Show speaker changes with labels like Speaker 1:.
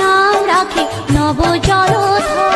Speaker 1: নাম রাখে নবজলধর